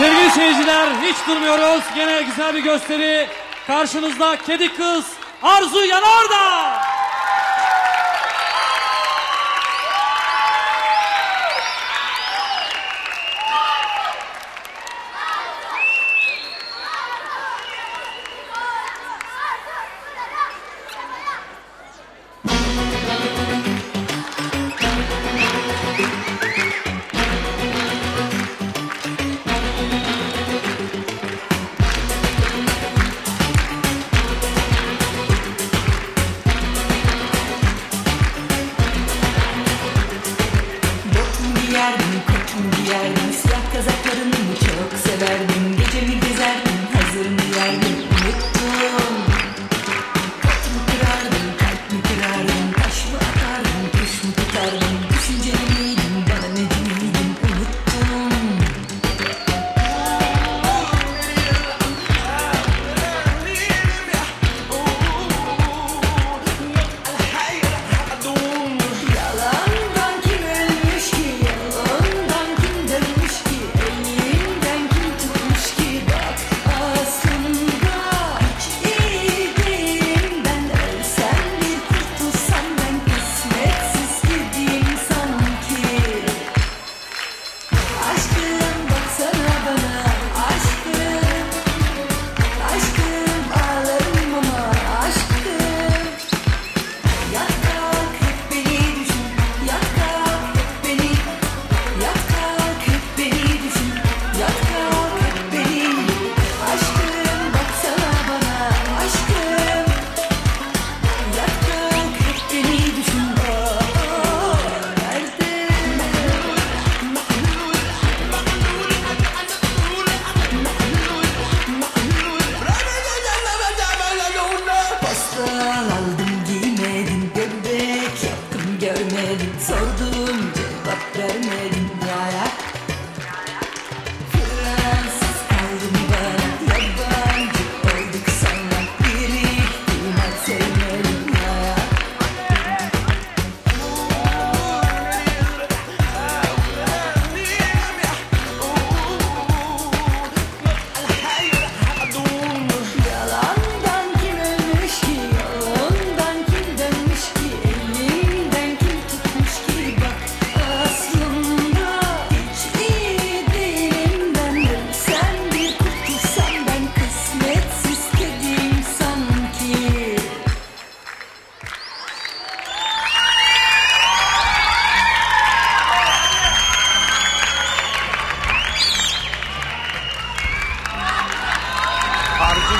Sevgili seyirciler hiç durmuyoruz. Gene güzel bir gösteri. Karşınızda kedi kız Arzu Yanardağ.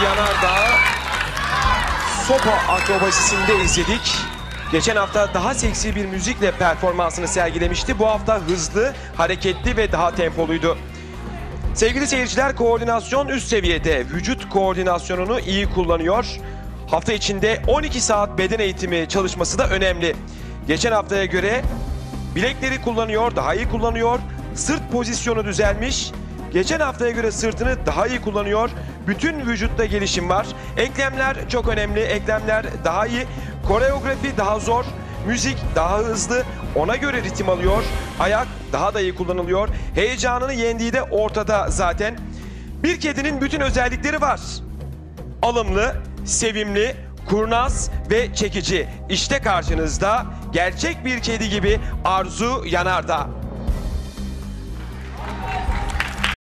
Yanardağ Sopa akrobasisinde izledik. Geçen hafta daha seksi bir müzikle performansını sergilemişti. Bu hafta hızlı, hareketli ve daha tempoluydu. Sevgili seyirciler koordinasyon üst seviyede. Vücut koordinasyonunu iyi kullanıyor. Hafta içinde 12 saat beden eğitimi çalışması da önemli. Geçen haftaya göre bilekleri kullanıyor, daha iyi kullanıyor. Sırt pozisyonu düzelmiş. Geçen haftaya göre sırtını daha iyi kullanıyor. Bütün vücutta gelişim var. Eklemler çok önemli. Eklemler daha iyi. Koreografi daha zor. Müzik daha hızlı. Ona göre ritim alıyor. Ayak daha da iyi kullanılıyor. Heyecanını yendiği de ortada zaten. Bir kedinin bütün özellikleri var. Alımlı, sevimli, kurnaz ve çekici. İşte karşınızda gerçek bir kedi gibi Arzu Yanardağ.